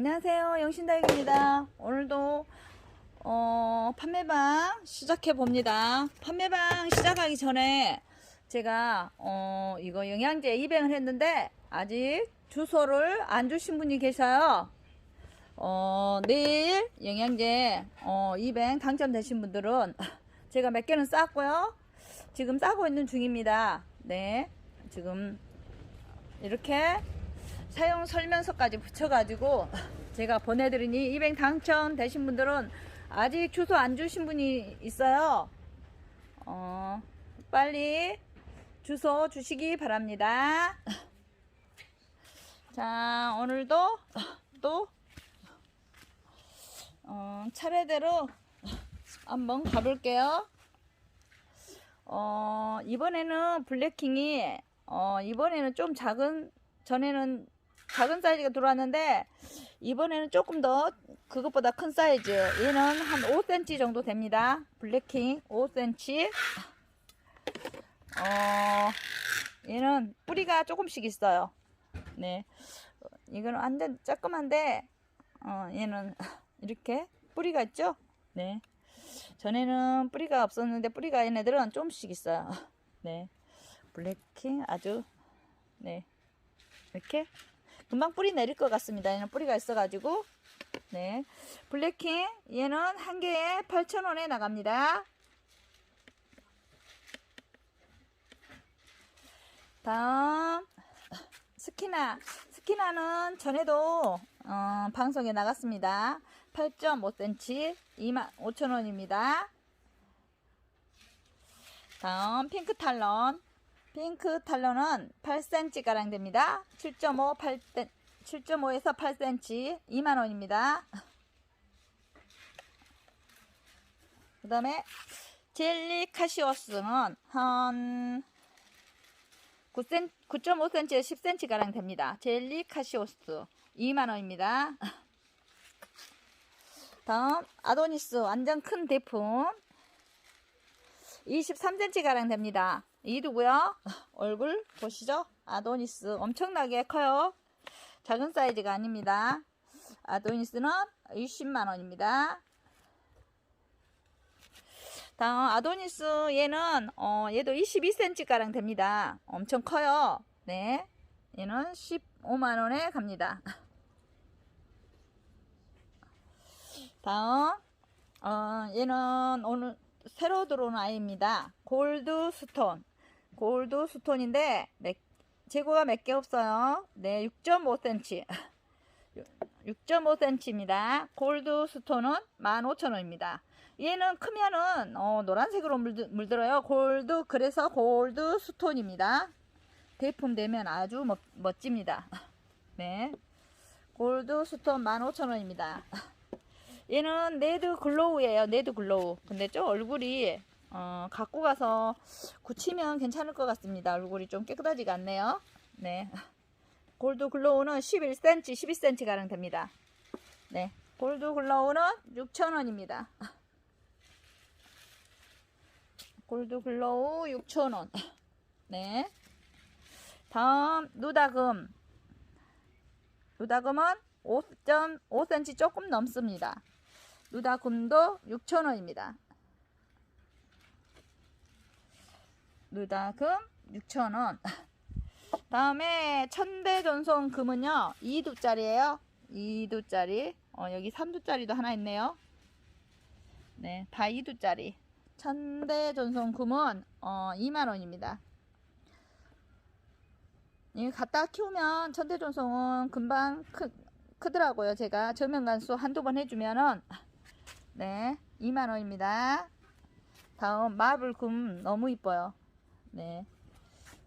안녕하세요. 영신다육입니다. 오늘도 어, 판매방 시작해 봅니다. 판매방 시작하기 전에 제가 어, 이거 영양제 입행을 했는데 아직 주소를 안 주신 분이 계셔요. 어, 내일 영양제 어, 입행 당첨되신 분들은 제가 몇 개는 쌌고요. 지금 싸고 있는 중입니다. 네. 지금 이렇게 사용 설명서까지 붙여가지고 제가 보내드리니 입행 당첨되신 분들은 아직 주소 안 주신 분이 있어요. 어, 빨리 주소 주시기 바랍니다. 자, 오늘도 또 어, 차례대로 한번 가볼게요. 어, 이번에는 블랙킹이 어, 이번에는 좀 작은 전에는 작은 사이즈가 들어왔는데 이번에는 조금 더 그것보다 큰 사이즈. 얘는 한 5cm 정도 됩니다. 블랙킹 5cm 어 얘는 뿌리가 조금씩 있어요. 네. 어, 이거는 완전 조그만데 어 얘는 이렇게 뿌리가 있죠? 네. 전에는 뿌리가 없었는데 뿌리가 얘네들은 조금씩 있어요. 네. 블랙킹 아주 네. 이렇게 금방 뿌리 내릴 것 같습니다. 얘는 뿌리가 있어가지고 네 블랙킹 얘는 한 개에 8,000원에 나갑니다. 다음 스키나 스키나는 전에도 어, 방송에 나갔습니다. 8.5cm 25,000원입니다. 다음 핑크 탈런 핑크 탈론은 8cm가량 됩니다. 7.5, 8, 7.5에서 8cm 2만원입니다. 그 다음에 젤리 카시오스는 한 9cm, 9.5cm에서 10cm가량 됩니다. 젤리 카시오스 2만원입니다. 다음 아도니스 완전 큰 대품 23cm가량 됩니다. 이두고요. 얼굴 보시죠. 아도니스 엄청나게 커요. 작은 사이즈가 아닙니다. 아도니스는 20만원입니다. 다음 아도니스 얘는 어, 얘도 22cm가량 됩니다. 엄청 커요. 네. 얘는 15만원에 갑니다. 다음 어, 얘는 오늘 새로 들어온 아이입니다. 골드 스톤. 골드 스톤인데 몇, 재고가 몇 개 없어요. 네, 6.5cm. 6.5cm입니다. 골드 스톤은 15,000원입니다. 얘는 크면은 어, 노란색으로 물들, 물들 어요. 골드 그래서 골드 스톤입니다. 대품 되면 아주 멋, 멋집니다. 네. 골드 스톤 15,000원입니다. 얘는 네드 글로우예요. 네드 글로우. 근데 좀 얼굴이 어, 갖고 가서 굳히면 괜찮을 것 같습니다. 얼굴이 좀 깨끗하지가 않네요. 네. 골드 글로우는 11cm, 12cm 가량 됩니다. 네. 골드 글로우는 6,000원입니다. 골드 글로우 6,000원. 네. 다음 누다금. 누다금은 5.5cm 조금 넘습니다. 누다금도 6,000원입니다. 누다금 6,000원. 다음에 천대전송 금은요. 2두짜리예요. 2두짜리. 어, 여기 3두짜리도 하나 있네요. 네, 다 2두짜리. 천대전송 금은 어, 2만원입니다. 이 갖다 키우면 천대전송은 금방 크, 크더라고요. 제가 저면간수 한두 번 해주면은 네 2만원입니다. 다음 마블금 너무 이뻐요. 네.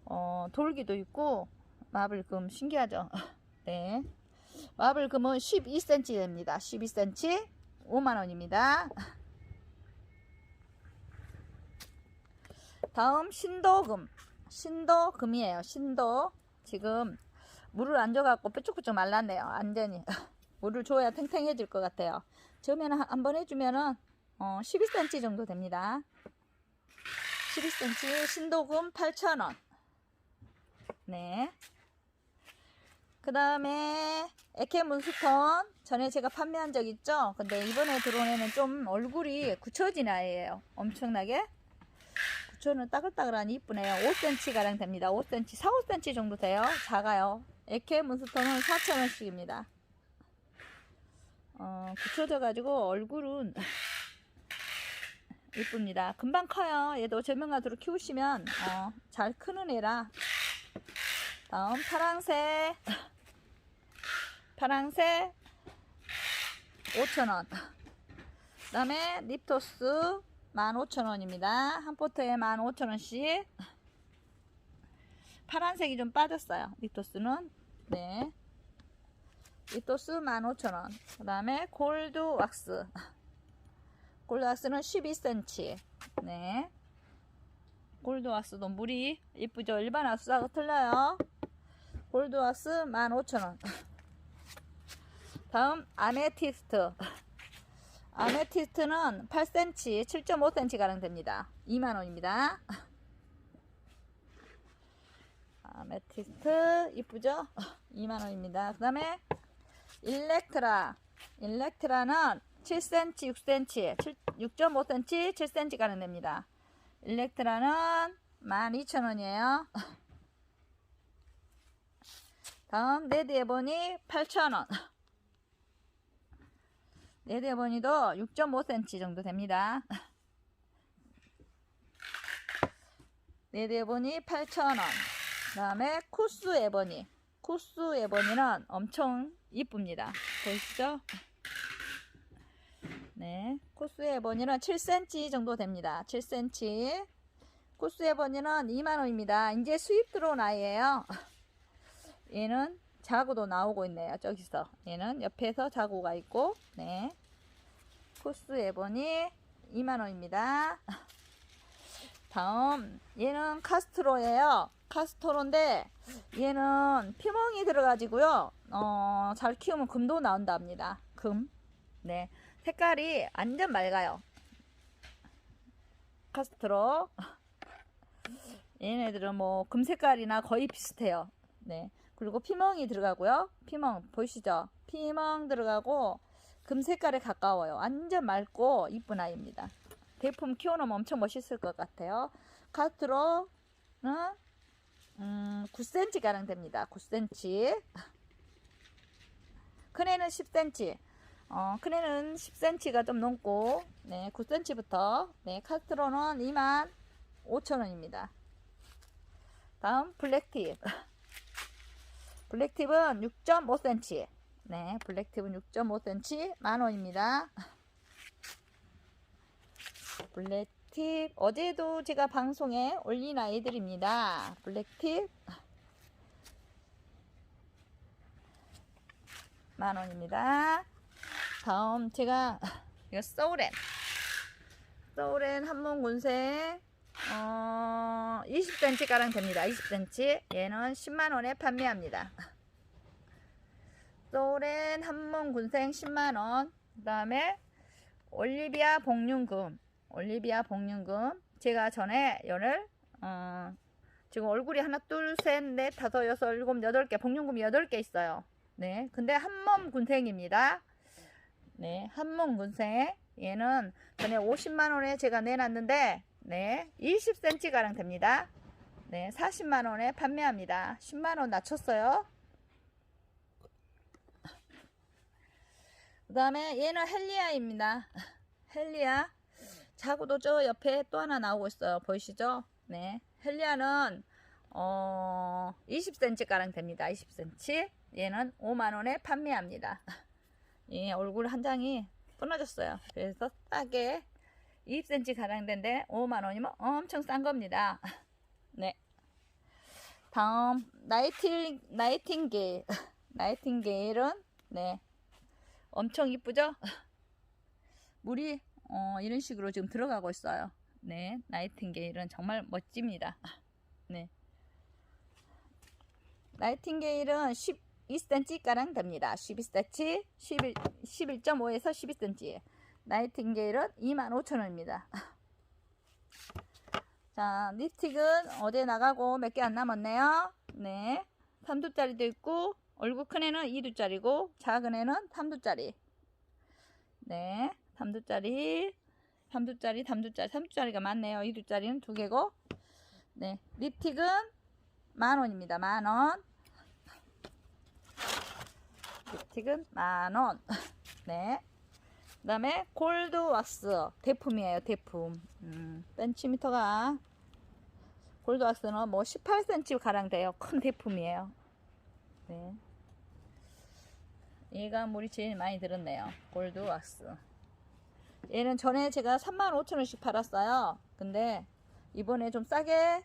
어, 돌기도 있고 마블금 신기하죠. 네. 마블금은 12cm 됩니다. 12cm 5만원입니다. 다음 신도금 신도금이에요. 신도 지금 물을 안 줘갖고 뾰족뾰족 말랐네요. 완전히 물을 줘야 탱탱해질 것 같아요. 저면 한번 해주면은 어, 12cm 정도 됩니다. 12cm 신도금 8,000원. 네. 그 다음에 에케 문스톤 전에 제가 판매한 적 있죠? 근데 이번에 들어온 애는 좀 얼굴이 굳혀진 아이예요. 엄청나게. 굳혀는 따글따글하니 이쁘네요. 5cm 가량 됩니다. 5cm, 4, 5cm 정도 돼요. 작아요. 에케 문스톤은 4,000원씩입니다. 어, 굳혀져가지고 얼굴은 이쁩니다. 금방 커요. 얘도 절명가도로 키우시면 어, 잘 크는 애라. 다음 파랑새. 파랑새 5,000원. 그 다음에 립토스 15,000원입니다. 한 포트에 15,000원씩. 파란색이 좀 빠졌어요. 립토스는. 네. 립토스 15,000원. 그 다음에 골드 왁스. 골드 왁스는 12cm. 네. 골드 왁스도 물이 이쁘죠? 일반 왁스하고 틀려요. 골드 왁스 15,000원. 다음 아메티스트. 아메티스트는 8cm, 7.5cm 가량 됩니다. 2만원입니다. 아메티스트 이쁘죠? 2만원입니다. 그 다음에 일렉트라. 일렉트라는 7cm, 6cm, 6.5cm, 7cm 가량 됩니다. 일렉트라는 12,000원이에요. 다음 레드 에보니 8,000원. 레드 에보니도 6.5cm 정도 됩니다. 레드 에보니 8,000원. 다음에 쿠스 에보니. 쿠스 에보니는 엄청 이쁩니다. 보이시죠? 네. 코스 에보니는 7cm 정도 됩니다. 7cm. 코스 에보니는 2만원입니다. 이제 수입 들어온 아이예요. 얘는 자구도 나오고 있네요. 저기서. 얘는 옆에서 자구가 있고, 네. 코스 에보니 2만원입니다. 다음, 얘는 카스트로예요. 카스트로인데, 얘는 피멍이 들어가지고요. 어, 잘 키우면 금도 나온답니다. 금. 네. 색깔이 완전 맑아요. 카스트로. 얘네들은 뭐 금색깔이나 거의 비슷해요. 네. 그리고 피멍이 들어가고요. 피멍 보이시죠? 피멍 들어가고 금색깔에 가까워요. 완전 맑고 이쁜 아이입니다. 대품 키워놓으면 엄청 멋있을 것 같아요. 카스트로는 음, 9cm 가량 됩니다. 9cm. 큰 애는 10cm. 어, 큰 애는 10cm가 좀 넘고, 네, 9cm부터, 네, 카스트로는 2만 5천원입니다. 다음, 블랙팁. 블랙팁은 6.5cm. 네, 블랙팁은 6.5cm, 만원입니다. 블랙팁, 어제도 제가 방송에 올린 아이들입니다. 블랙팁, 만원입니다. 다음 제가 이거 소렌 소렌 한몸 군생 어 20cm 가량 됩니다. 20cm 얘는 10만원에 판매합니다. 소렌 한몸 군생 10만원. 그 다음에 올리비아 복륜금. 올리비아 복륜금. 제가 전에 얘를 어, 지금 얼굴이 하나 둘셋넷 다섯 여섯 일곱 여덟 개 복륜금이 여덟 개 있어요. 네. 근데 한몸 군생입니다 네, 한몸 군생. 얘는 전에 50만원에 제가 내놨는데, 네, 20cm 가량 됩니다. 네, 40만원에 판매합니다. 10만원 낮췄어요. 그 다음에 얘는 헬리아입니다. 헬리아. 자구도 저 옆에 또 하나 나오고 있어요. 보이시죠? 네. 헬리아는, 어, 20cm 가량 됩니다. 20cm. 얘는 5만원에 판매합니다. 이 얼굴 한 장이 끊어졌어요. 그래서 싸게 20cm 가량 된데 5만원이면 엄청 싼 겁니다. 네. 다음, 나이팅, 나이팅게일. 나이팅게일은, 네. 엄청 이쁘죠? 물이, 어, 이런 식으로 지금 들어가고 있어요. 네. 나이팅게일은 정말 멋집니다. 네. 나이팅게일은 10, 2cm 가량 됩니다. 12cm, 11, 11.5에서 12cm. 나이팅게일은 25,000원입니다. 자, 립스틱은 어디에 나가고 몇 개 안 남았네요. 네. 3두짜리도 있고, 얼굴 큰 애는 2두짜리고 작은 애는 3두짜리. 네, 3두짜리, 3두짜리, 3두짜리, 3두짜리가 많네요. 2두짜리는 두 개고. 네, 립틱은 만 원입니다. 만 원. 립틱은 만 원. 네. 그 다음에 골드 왁스. 대품이에요 대품. 음, 센치미터가. 골드 왁스는 뭐 18cm 가량 돼요. 큰 대품이에요. 네. 얘가 물이 제일 많이 들었네요. 골드 왁스. 얘는 전에 제가 35,000원씩 팔았어요. 근데 이번에 좀 싸게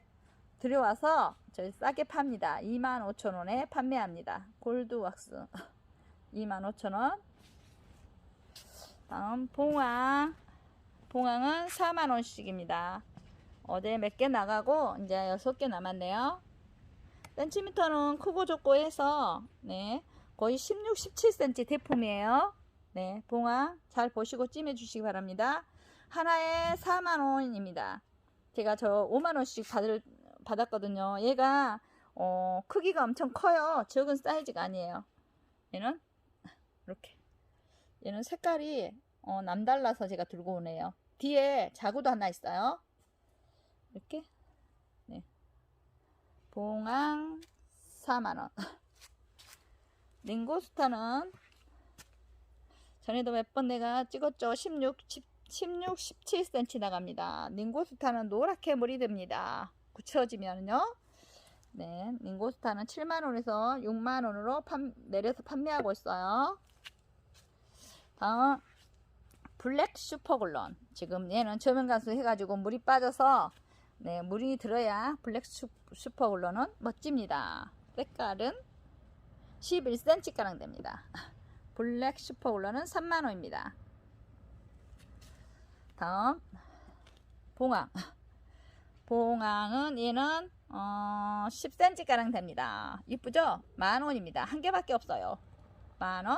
들여와서 저희 싸게 팝니다. 25,000원에 판매합니다. 골드 왁스 25,000원. 다음 봉황 봉황은 4만원씩입니다. 어제 몇 개 나가고 이제 6개 남았네요. 센티미터는 크고 좁고 해서 네 거의 16, 17cm 대품이에요. 네 봉황 잘 보시고 찜해 주시기 바랍니다. 하나에 4만원입니다. 제가 저 5만원씩 받을, 받았거든요. 얘가 어, 크기가 엄청 커요. 적은 사이즈가 아니에요. 얘는 이렇게 얘는 색깔이 어, 남달라서 제가 들고 오네요. 뒤에 자구도 하나 있어요. 이렇게 네. 봉황 4만원 링고스타는 전에도 몇 번 내가 찍었죠. 16, 10, 16 17cm 나갑니다. 링고스타는 노랗게 물이 듭니다. 굳혀지면요. 네, 링고스타는 7만원에서 6만원으로 내려서 판매하고 있어요. 다음 블랙 슈퍼글론. 지금 얘는 저면가수 해가지고 물이 빠져서 네 물이 들어야 블랙 슈, 슈퍼글론은 멋집니다. 색깔은 11cm 가량 됩니다. 블랙 슈퍼글론은 3만원입니다. 다음. 봉황. 봉황은 얘는 어, 10cm 가량 됩니다. 이쁘죠? 만원입니다. 한 개밖에 없어요. 만원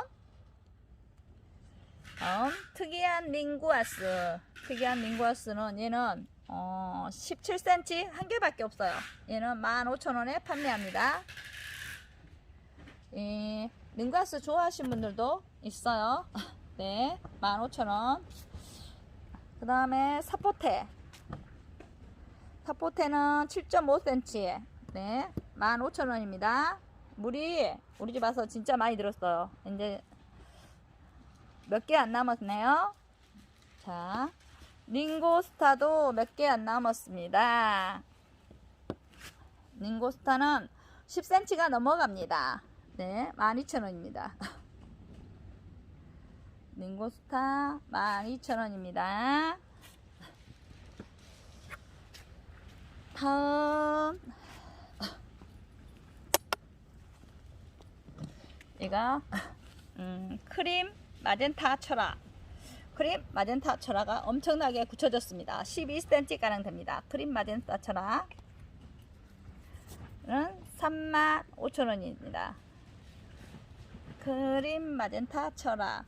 다음 특이한 링구아스. 특이한 링구아스는 얘는 어, 17cm 한 개밖에 없어요. 얘는 15,000원에 판매합니다. 이 링구아스 좋아하시는 분들도 있어요. 네 15,000원. 그 다음에 사포테. 사포테는 7.5cm 네 15,000원입니다. 물이 우리 집 와서 진짜 많이 들었어요. 이제 몇 개 안 남았네요. 자 링고스타도 몇 개 안 남았습니다. 링고스타는 10cm가 넘어갑니다. 네 12,000원입니다. 링고스타 12,000원입니다. 다음. 이거 음, 크림 마젠타 철화 크림 마젠타 철화가 엄청나게 굳혀졌습니다. 12cm 가량 됩니다. 크림 마젠타 철화는 35,000원입니다. 크림 마젠타 철화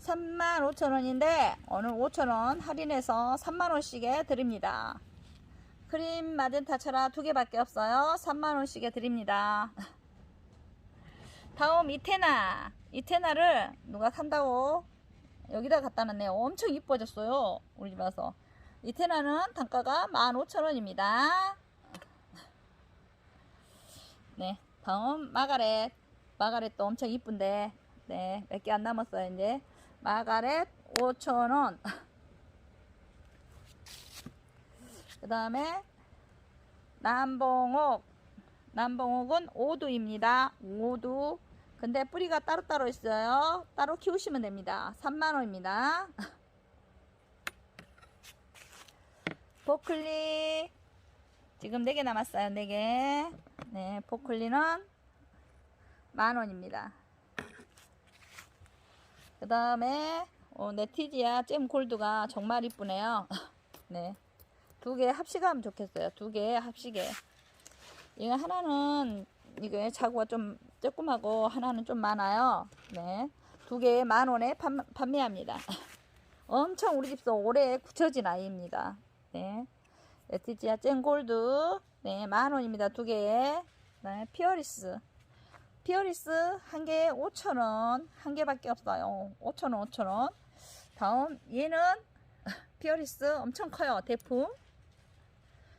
35,000원인데 오늘 5,000원 할인해서 3만원씩에 드립니다. 크림 마젠타 철화 두 개밖에 없어요. 3만원씩에 드립니다 다음 이테나. 이테나를 누가 산다고? 여기다 갖다 놨네요 엄청 이뻐졌어요. 우리 집 와서. 이테나는 단가가 15,000원입니다. 네 다음 마가렛. 마가렛도 엄청 이쁜데. 네 몇 개 안 남았어요 이제. 마가렛 5,000원. 그 다음에 남봉옥 남봉옥은 5두입니다. 5두. 근데 뿌리가 따로따로 있어요. 따로 키우시면 됩니다. 3만원입니다. 포클리. 지금 4개 남았어요. 4개. 네 포클리는 만원입니다. 그 다음에 어, 네티지아 잼 골드가 정말 이쁘네요. 네. 두 개 합식하면 좋겠어요. 두 개 합식에 이거 하나는 이게 자구가 좀 조그마고 하나는 좀 많아요. 네. 두 개에 만 원에 판, 판매합니다. 엄청 우리 집서 오래 굳혀진 아이입니다. 네. 에티지아 쨍골드. 네, 만 원입니다. 두 개에. 네, 피어리스. 피어리스 한 개에 5,000원. 한 개밖에 없어요. 5,000원, 5,000원. 다음 얘는 피어리스 엄청 커요. 대품.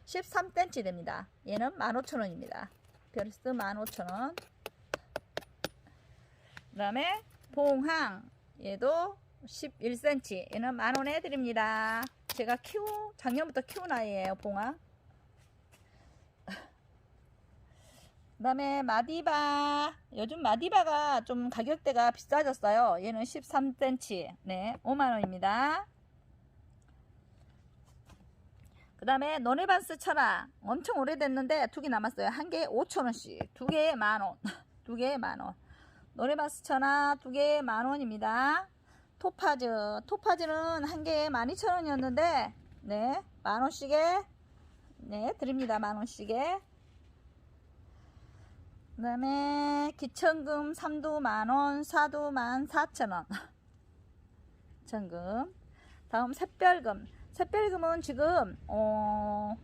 13cm 됩니다. 얘는 15,000원입니다. 피어리스 15,000원. 그 다음에 봉황. 얘도 11cm 얘는 만원에 드립니다. 제가 키우 작년부터 키운 아이예요 봉황. 그 다음에 마디바. 요즘 마디바가 좀 가격대가 비싸졌어요. 얘는 13cm 네 5만원입니다 그 다음에 노네반스 철아 엄청 오래됐는데 두 개 남았어요 한 개에 5천원씩 두 개에 만원 두 개에 만원 노래바스 천하 두 개에 만원입니다. 토파즈. 토파즈는 한 개에 12,000원이었는데, 네, 만원씩에, 네, 드립니다. 만원씩에. 그 다음에 기천금 3도 만원, 4도 만 4천원. 천금. 다음 샛별금. 샛별금은 지금, 어,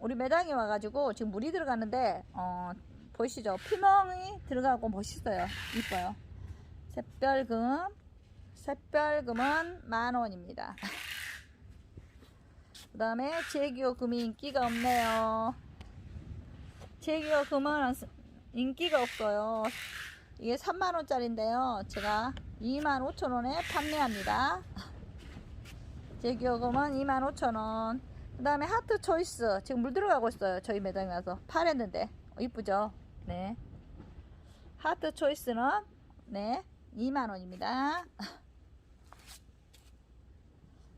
우리 매장에 와가지고 지금 물이 들어가는데, 어, 보이시죠? 피멍이 들어가고 멋있어요. 이뻐요. 샛별금. 샛별금은 만원입니다. 그 다음에 제기요금이 인기가 없네요. 제기요금은 인기가 없어요. 이게 3만원짜리인데요. 제가 25,000원에 판매합니다. 제기요금은 25,000원. 그 다음에 하트 초이스. 지금 물 들어가고 있어요. 저희 매장에 와서. 팔했는데. 이쁘죠? 네. 하트 초이스는 네 2만원입니다.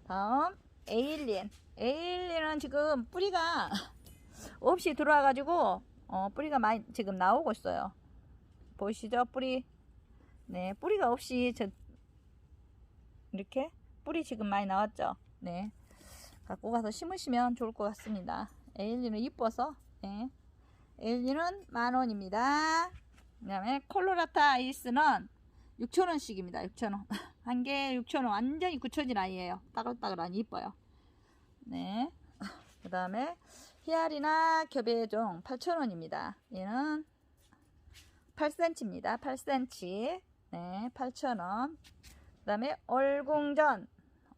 다음 에일린. 에일린은 지금 뿌리가 없이 들어와 가지고 어, 뿌리가 많이 지금 나오고 있어요. 보이시죠? 뿌리. 네, 뿌리가 없이 저 이렇게 뿌리 지금 많이 나왔죠. 네, 갖고 가서 심으시면 좋을 것 같습니다. 에일린은 이뻐서 네. 엘리는 만원입니다. 그 다음에 콜로라타 아이스는 6천원씩입니다. 6천원. 한 개에 6천원. 완전히 굳혀진 아이예요. 따글따글하니 이뻐요. 네. 그 다음에 히알이나 겹의종 8천원입니다. 얘는 8cm입니다. 8cm. 네. 8천원. 그 다음에 얼공전.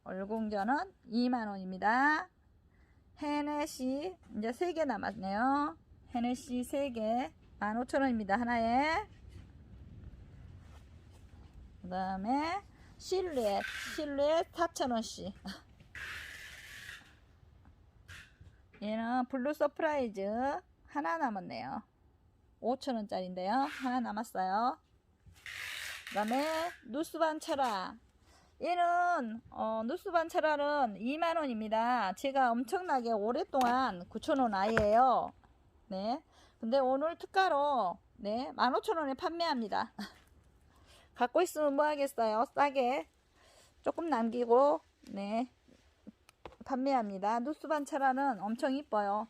얼공전은 2만원입니다. 헤넷이 이제 3개 남았네요. 헤네시 3개 15,000원입니다. 하나에 그 다음에 실루엣 실루엣 4,000원씩 얘는 블루 서프라이즈 하나 남았네요. 5,000원짜리인데요. 하나 남았어요. 그 다음에 누스반 차라 얘는 어, 누스반 차라는 2만원입니다. 제가 엄청나게 오랫동안 9,000원 아이예요. 네. 근데 오늘 특가로 네, 15,000원에 판매합니다. 갖고 있으면 뭐 하겠어요? 싸게 조금 남기고 네. 판매합니다. 누스반 차라는 엄청 이뻐요.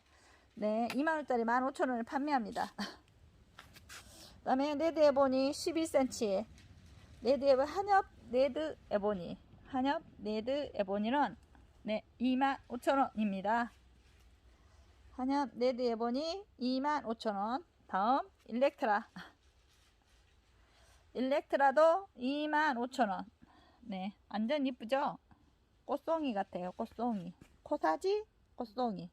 네, 2만원짜리 15,000원에 판매합니다. 그 다음에 네드 에보니 11cm. 네드 에보니, 한엽 네드 에보니. 한엽 네드 에보니는 네, 25,000원입니다. 한엽 네드 에보니 25,000원. 다음 일렉트라. 일렉트라도 25,000원. 네, 완전 이쁘죠? 꽃송이 같아요. 꽃송이. 코사지 꽃송이.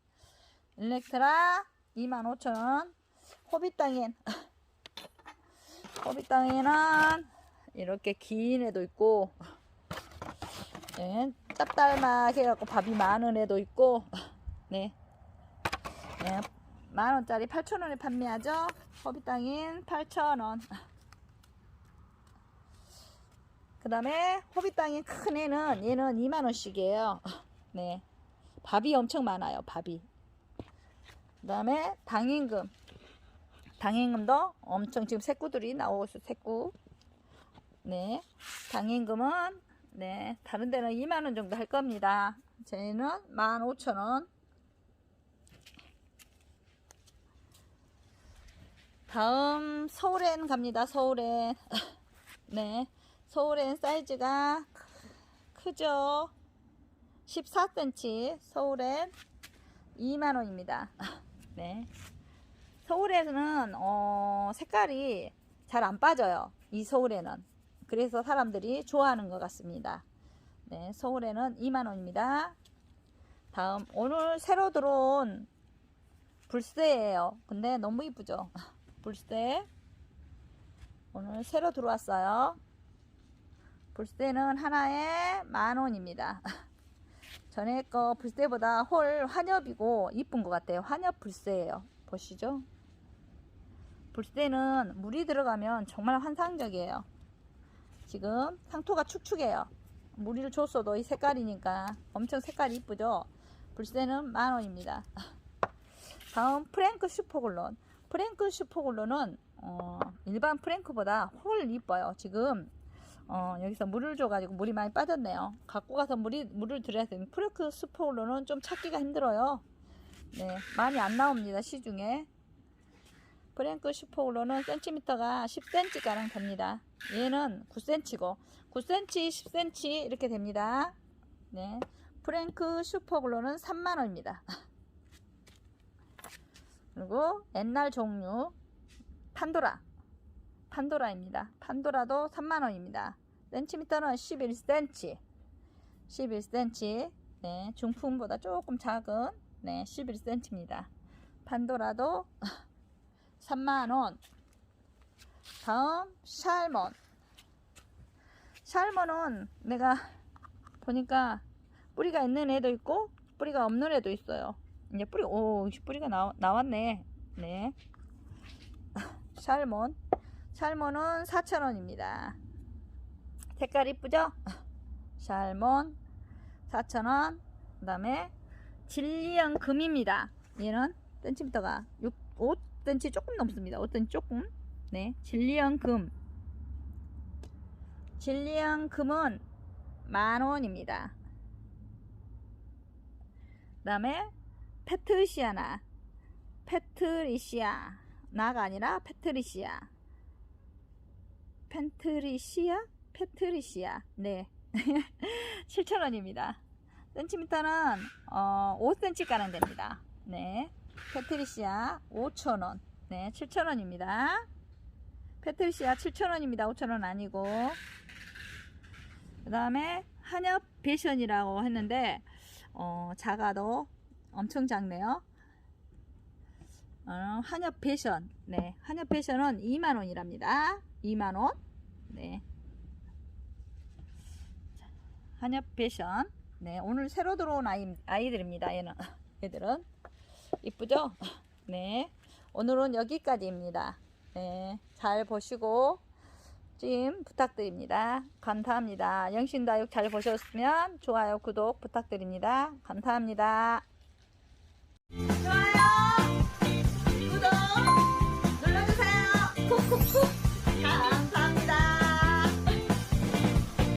일렉트라 25,000원. 호빗땅엔 호빗땅에는 이렇게 긴 애도 있고 네, 짭짤막 해갖고 밥이 많은 애도 있고 네, 네 만원짜리 8,000원에 판매하죠. 호빗땅인 8,000원 그 다음에 호빗땅인 큰 애는 얘는 2만원씩이에요. 네. 밥이 엄청 많아요. 밥이. 그 다음에 당임금. 당임금도 엄청 지금 새꾸들이 나오고 있어요. 새꾸. 네. 당임금은 네. 다른 데는 2만 원 정도 할 겁니다. 저희는 15,000원. 다음 서울엔 갑니다. 서울엔. 네. 서울엔 사이즈가 크죠. 14cm 서울엔 2만원입니다. 네. 서울에서는 어, 색깔이 잘 안 빠져요. 이 서울에는. 그래서 사람들이 좋아하는 것 같습니다. 네, 서울에는 2만원입니다. 다음, 오늘 새로 들어온 불새예요. 근데 너무 이쁘죠? 불새. 오늘 새로 들어왔어요. 불새는 하나에 만원입니다. 전에 거 불새보다 홀 환엽이고 이쁜 것 같아요. 환엽 불새예요. 보시죠. 불새는 물이 들어가면 정말 환상적이에요. 지금 상토가 축축해요. 물을 줬어도 이 색깔이니까 엄청 색깔이 이쁘죠. 불새는 만원입니다. 다음 프랭크 슈퍼글론. 프랭크 슈퍼글론은 어, 일반 프랭크보다 훨 이뻐요. 지금 어, 여기서 물을 줘가지고 물이 많이 빠졌네요. 갖고 가서 물이, 물을 드려야 되는 프랭크 슈퍼글론은 좀 찾기가 힘들어요. 네, 많이 안 나옵니다. 시중에. 프랭크 슈퍼글로는 센티미터가 10cm 가량 됩니다. 얘는 9cm고 9cm, 10cm 이렇게 됩니다. 네. 프랭크 슈퍼글로는 3만원입니다. 그리고 옛날 종류 판도라 판도라입니다. 판도라도 3만원입니다. 센티미터는 11cm 11cm 네, 중품보다 조금 작은 네, 11cm입니다. 판도라도 3만원. 다음 샬몬. 샬몬은 내가 보니까 뿌리가 있는 애도 있고 뿌리가 없는 애도 있어요. 이제 뿌리 오 뿌리가 나, 나왔네. 네. 샬몬. 샬몬은 4,000원입니다. 색깔 이쁘죠? 샬몬 4,000원. 그 다음에 진리형 금입니다. 얘는 센티미터가 6, 5cm 조금 넘습니다. 5cm 조금? 네. 진리형 금. 진리형 금은 만 원입니다. 그 다음에 페트리시아나. 페트리시아 나가 아니라 페트리시아. 펜트리시아? 페트리시아. 네. 7,000원입니다. 센티미터는 어, 5cm 가량 됩니다. 네 페트리시아 5,000원. 네 7,000원입니다. 페트리시아 7,000원입니다. 5,000원 아니고. 그 다음에 한엽 베션이라고 했는데 어, 작아도 엄청 작네요. 어, 한엽 패션. 네 한엽 패션은 2만원이랍니다. 2만원. 네. 한엽 패션. 네 오늘 새로 들어온 아이, 아이들입니다 얘는. 얘들은 이쁘죠? 네. 오늘은 여기까지입니다. 네. 잘 보시고 찜 부탁드립니다. 감사합니다. 영신다육 잘 보셨으면 좋아요 구독 부탁드립니다. 감사합니다. 좋아요.